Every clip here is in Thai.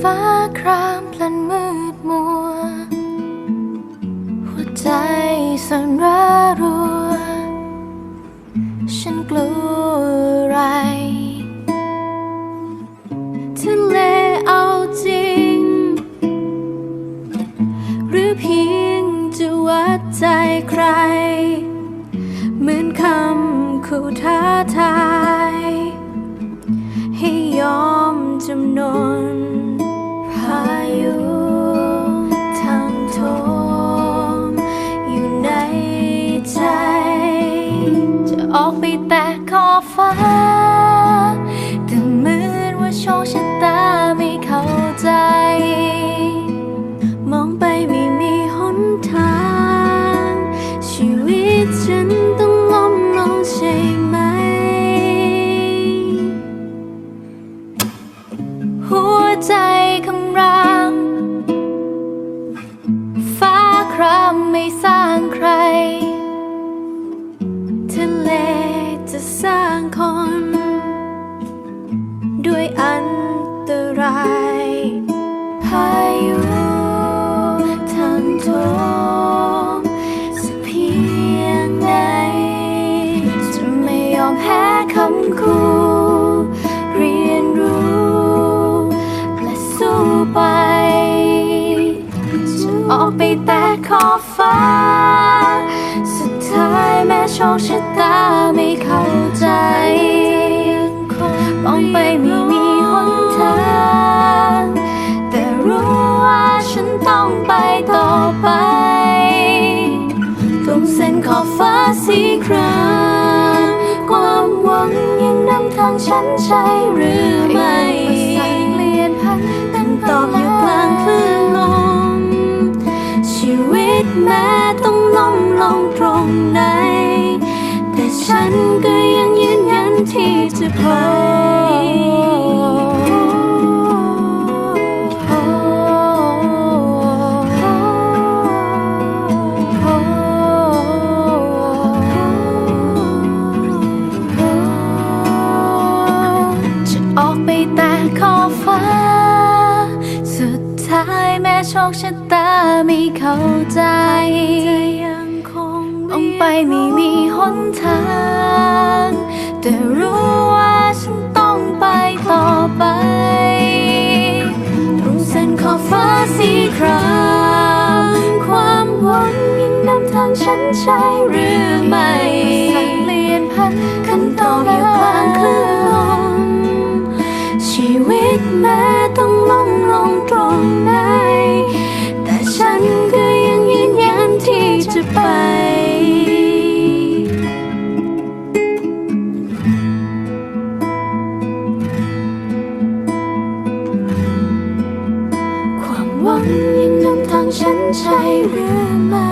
ฟ้าครามพลันมืดมัว หัวใจสั่นระรัว ฉันกลัวอะไรทะเลเอาจริง หรือเพียงจะวัดใจใคร เหมือนคำคู่ท้าทาย นพายุทางโทมอยู่ในใจ จะออกไปแต่ขอบฟ้า ทะเลจะสร้างคน ด้วยอันตรายพายุทางโทมสักเพียงไหนจะไม่ยอมแพ้คำคูเรียนรู้ และสู้ไปจะออกไปแต่ขอบฟ้า ของฉันใช่หรือไม่เปลี่ยนพันตั้งตอบอยู่กลางคลื่นลม ชีวิตแม้ต้องล้มลงตรงไหน แต่ฉันก็ยังยืนยันที่จะไป ท้ายแม้โชคชะตาไม่เข้าใจยังคงมองไปไม่มีหนทาง แต่รู้ว่าฉันต้องไปต่อไป ตรงเส้นขอบฟ้าสีครามความหวังยังนำทางฉันใช่หรือไม่เปลี่ยนพัน ยังนำทางฉันใช่หรือไม่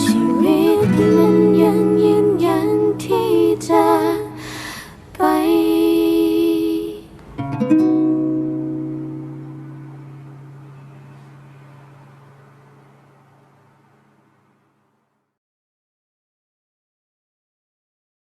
ชีวิตมัน